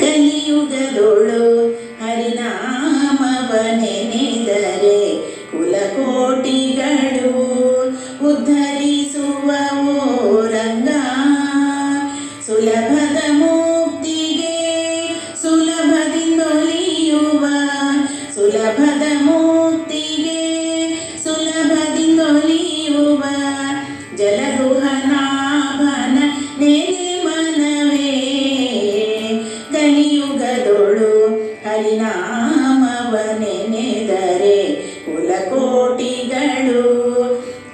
ಕಲಿಯುಗದೊಳು ಹರಿನಾಮವನೆನೆದರೆ ಕುಲಕೋಟಿಗಳು ಉದ್ಧರಿಸುವ ರಂಗ ಸುಲಭದ ಮುಕ್ತಿಗೆ ಸುಲಭದಿಂದೊಲಿಯುವ ಸುಲಭದ ಮುಕ್ತಿಗೆ ಸುಲಭದಿಂದೊಲಿಯುವ ಜಲಗುಹನಾಭನ ಕಲಿಯುಗದೊಳು ಹರಿನಾಮವನೆನೆದರೆ ಕುಲಕೋಟಿಗಳು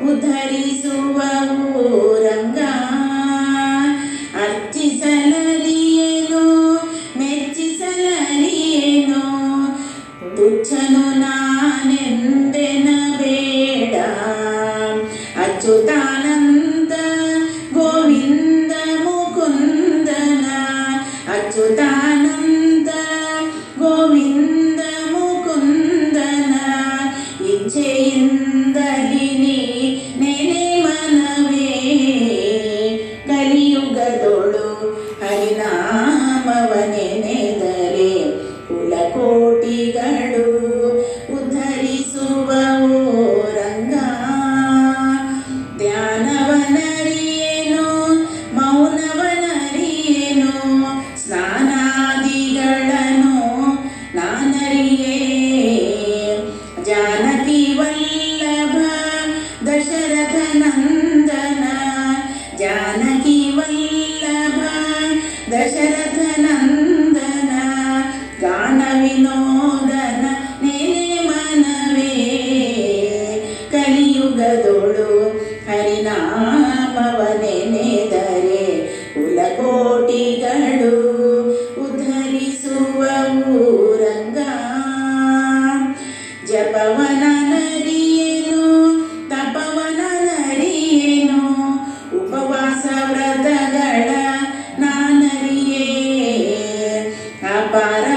ಉದ್ಧರಿಸುವ ರಂಗ ಅರ್ಚಿಸಲರಿಯೇನು ಮೆಚ್ಚಿಸಲರಿಯೇನು ತುಚ್ಛನು ನಾನೆಂದೆನ ಬೇಡ ಅಚ್ಯುತಾನಂದ ಗೋವಿಂದ ಮುಕುಂದನ ಅಚ್ಯುತಾನಂದ ಹರಿನಾಮವನೆನೆದರೆ ಕುಲಕೋಟಿಗಳು ಉದ್ಧರಿಸುವವು ರಂಗ ಧ್ಯಾನವನರಿಯೇನು ಮೌನವನರಿಯೇನು ಸ್ನಾನಾದಿಗಳನ್ನು ನಾನರಿಯೇ. ಜಾನಕಿ ವಲ್ಲಭ ದಶರಥನಂದನ ಜಾನಕಿ ವಲ್ಲಭ ಜಪವನ ನರಿಯೇನು ತಪವನ ನರಿಯೇನು ಉಪವಾಸ ವ್ರತಗಳ ನಾನರಿಯೇ? ಅಪಾರ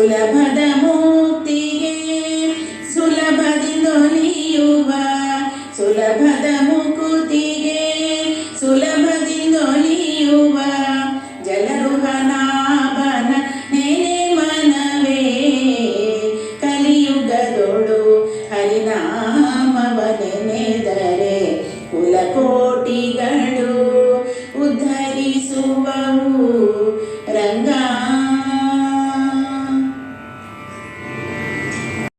Sola hablamos tigre, sola habló el niño va, sola hablamos.